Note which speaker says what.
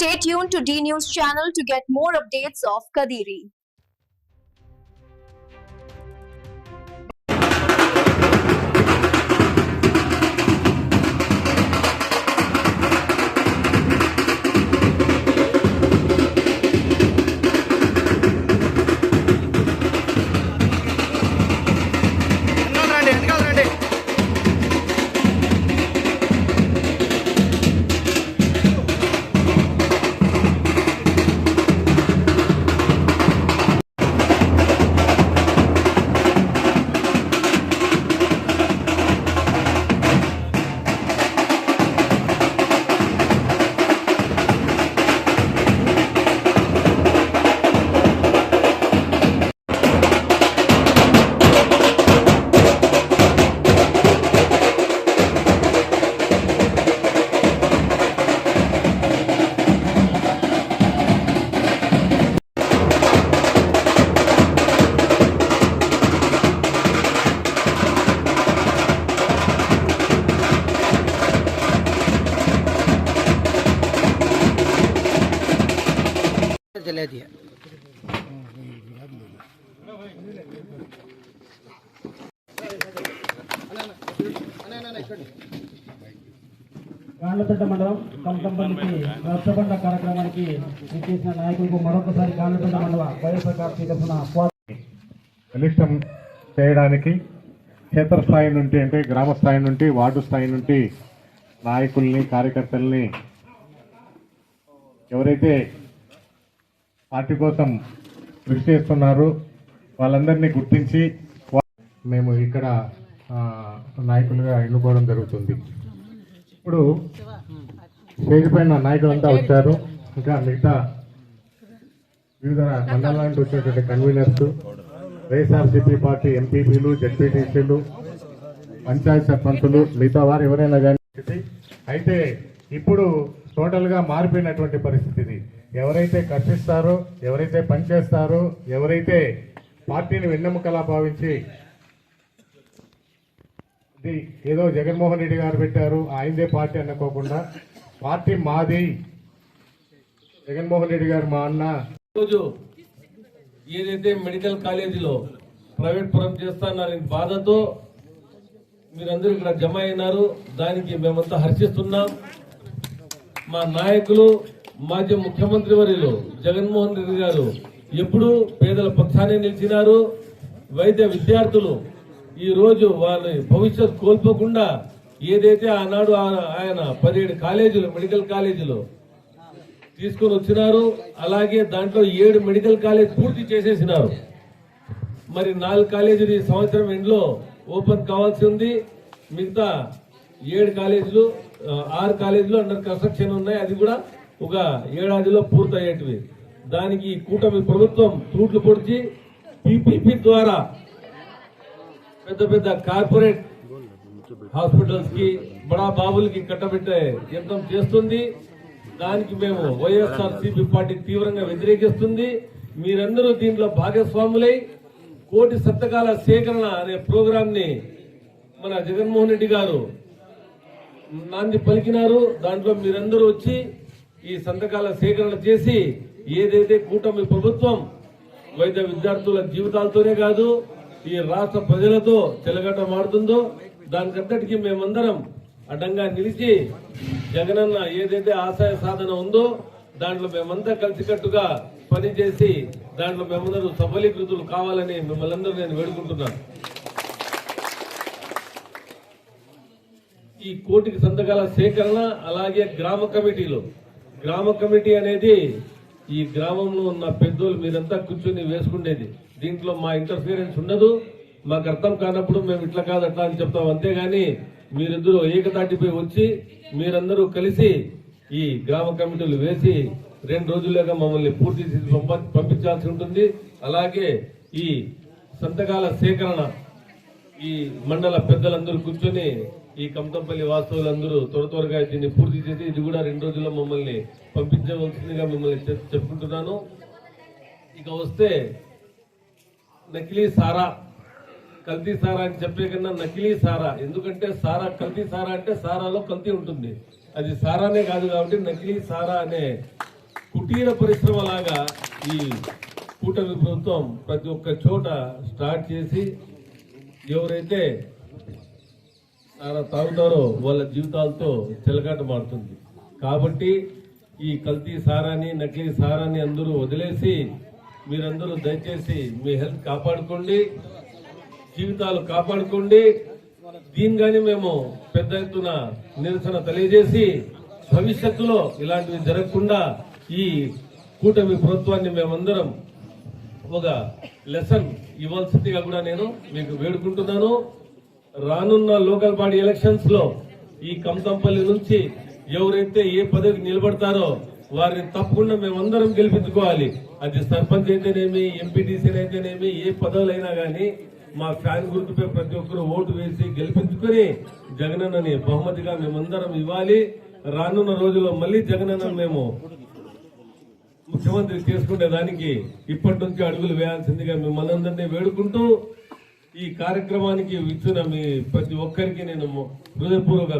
Speaker 1: Stay tuned to D News channel to get more updates of Kadiri.
Speaker 2: Gandlapeta మండలం కంకంపల్లికి రచ్చబండ కార్యక్రమానికి చేసిన నాయకులకు మరొకసారి గాండ్లపేట మండల వైఎస్ఆర్ పార్టీ తరఫున
Speaker 3: కనిష్టం చేయడానికి క్షేత్రస్థాయి నుండి అంటే గ్రామ స్థాయి నుండి వార్డు స్థాయి నుండి నాయకుల్ని కార్యకర్తల్ని ఎవరైతే పార్టీ కోసం కృషి చేస్తున్నారో వాళ్ళందరినీ గుర్తించి మేము ఇక్కడ నాయకులుగా ఎన్నుకోవడం జరుగుతుంది. ఇప్పుడు స్టేజ్ పైన నాయకులంతా వచ్చారు. ఇంకా మిగతా వివిధ మండలాల నుండి వచ్చినటువంటి కన్వీనర్స్ వైఎస్ఆర్సీపీ పార్టీ ఎంపీపీలు జడ్పీటీసీలు పంచాయత్ సర్పంచులు మిగతా వారు ఎవరైనా కానీ అయితే ఇప్పుడు టోటల్గా మారిపోయినటువంటి పరిస్థితి ఎవరైతే కర్షిస్తారో ఎవరైతే పనిచేస్తారో ఎవరైతే పార్టీని వెన్నెముకలా భావించి ఇది ఏదో జగన్మోహన్ రెడ్డి గారు పెట్టారు ఆయనదే పార్టీ అనుకోకుండా. పార్టీ మాది. జగన్మోహన్ రెడ్డి గారు మా అన్న.
Speaker 4: రోజు ఏదైతే మెడికల్ కాలేజీలో ప్రైవేట్ పురం చేస్తున్నారని బాధతో మీరందరూ ఇక్కడ జమ అయినారు. దానికి మేమంతా హర్షిస్తున్నాం. మా నాయకులు మాజీ ముఖ్యమంత్రి వర్యులు జగన్మోహన్ రెడ్డి గారు ఎప్పుడూ పేదల పక్షానే నిలిచినారు. వైద్య విద్యార్థులు ఈ రోజు వాళ్ళ భవిష్యత్ కోల్పోకుండా ఏదైతే ఆనాడు ఆయన పదిహేడు కాలేజీలు మెడికల్ కాలేజీలు తీసుకొని వచ్చినారు అలాగే దాంట్లో ఏడు మెడికల్ కాలేజ్ పూర్తి చేసేసినారు. మరి నాలుగు కాలేజీలు ఈ సంవత్సరం ఎండ్లో ఓపెన్ కావాల్సి ఉంది. మిగతా ఏడు కాలేజీలు ఆరు కాలేజీలు అండర్ కన్స్ట్రక్షన్ ఉన్నాయి. అది కూడా ఒక ఏడాదిలో పూర్తయ్యేటివి. దానికి కూటమి ప్రభుత్వం తూట్లు పొడిచి పీపీపీ ద్వారా పెద్ద పెద్ద కార్పొరేట్ హాస్పిటల్స్కి బడా బాబులకి కట్టబెట్టే యత్నం చేస్తుంది. దానికి మేము వైఎస్ఆర్ సిపి పార్టీ తీవ్రంగా వ్యతిరేకిస్తుంది. మీరందరూ దీంట్లో భాగస్వాములై కోటి సంతకాల సేకరణ అనే ప్రోగ్రామ్ని మన జగన్మోహన్ రెడ్డి గారు నాంది పలికినారు. దాంట్లో మీరందరూ వచ్చి ఈ సంతకాల సేకరణ చేసి ఏదైతే కూటమి ప్రభుత్వం వైద్య విద్యార్థుల జీవితాలతోనే కాదు ఈ రాష్ట్ర ప్రజలతో చెలగటమాడుతుందో దానికంతటికి మేమందరం అడ్డంగా నిలిచి జగనన్న ఏదైతే ఆశయ సాధన ఉందో దాంట్లో మేమంతా కలిసికట్టుగా పనిచేసి దాంట్లో మేమందరూ సఫలీకృతులు కావాలని మిమ్మల్ని అందరూ నేను వేడుకుంటున్నాను. ఈ కోటికి సంతకాల సేకరణ అలాగే గ్రామ కమిటీలు. గ్రామ కమిటీ అనేది ఈ గ్రామంలో ఉన్న పెద్దోళ్ళు మీరంతా కూర్చొని వేసుకునేది దీంట్లో మా ఇంటర్ఫీరెన్స్ ఉండదు. మాకు అర్థం కానప్పుడు మేము ఇట్లా కాదు అట్లా అని చెప్తాం. అంతేగాని మీరిద్దరూ ఏకతాటిపై వచ్చి మీరందరూ కలిసి ఈ గ్రామ కమిటీలు వేసి రెండు రోజుల్లోగా మమ్మల్ని పూర్తి పంప- పంపించాల్సి ఉంటుంది. అలాగే ఈ సంతకాల సేకరణ ఈ మండల పెద్దలందరూ కూర్చొని ఈ కమతంపల్లి వాస్తవులందరూ త్వర త్వరగా దీన్ని పూర్తి చేసి ఇది కూడా రెండు రోజుల్లో మమ్మల్ని పంపించవలసిందిగా మిమ్మల్ని చెప్- చెప్పుకుంటున్నాను. ఇక వస్తే నకిలీ సారా కల్తీ సారా అని చెప్పే కన్నా నకిలీ సారా. ఎందుకంటే సారా కల్తీ సారా అంటే సారాలో కల్తీ ఉంటుంది. అది సారానే కాదు కాబట్టి నకిలీ సారా అనే కుటీర పరిశ్రమ లాగా ఈ కూటమి ప్రభుత్వం ప్రతి ఒక్క చోట స్టార్ట్ చేసి ఎవరైతే తాగుతారో వాళ్ళ జీవితాలతో చెలగాట మారుతుంది. కాబట్టి ఈ కల్తీ సారాన్ని నకిలీ సారాన్ని అందరూ వదిలేసి మీరందరూ దయచేసి మీ హెల్త్ కాపాడుకోండి జీవితాలు కాపాడుకోండి. దీనిగానే మేము పెద్ద ఎత్తున నిరసన తెలియజేసి భవిష్యత్తులో ఇలాంటివి జరగకుండా ఈ కూటమి ప్రభుత్వాన్ని మేమందరం ఒక లెసన్ ఇవ్వాల్సిందిగా కూడా నేను మీకు వేడుకుంటున్నాను. రానున్న లోకల్ బాడీ ఎలక్షన్స్లో ఈ కంసంపల్లి నుంచి ఎవరైతే ఏ పదవికి నిలబడతారో వారిని తప్పకుండా మేమందరం గెలిపించుకోవాలి. అది సర్పంచ్ అయితేనేమి ఎంపీటీసీ అయితేనేమి ఏ పదవులైనా కానీ మా ఫ్యాన్ గుర్తుపై ప్రతి ఒక్కరు ఓటు వేసి గెలిపించుకొని జగనన్నని బహుమతిగా మేమందరం ఇవ్వాలి. రానున్న రోజుల్లో మళ్ళీ జగనన్న మేము ముఖ్యమంత్రి చేసుకునే దానికి ఇప్పటి నుంచి అడుగులు వేయాల్సిందిగా మిమ్మల్ని అందరినీ వేడుకుంటూ ఈ కార్యక్రమానికి ఇచ్చిన మీ ప్రతి ఒక్కరికి నేను హృదయపూర్వక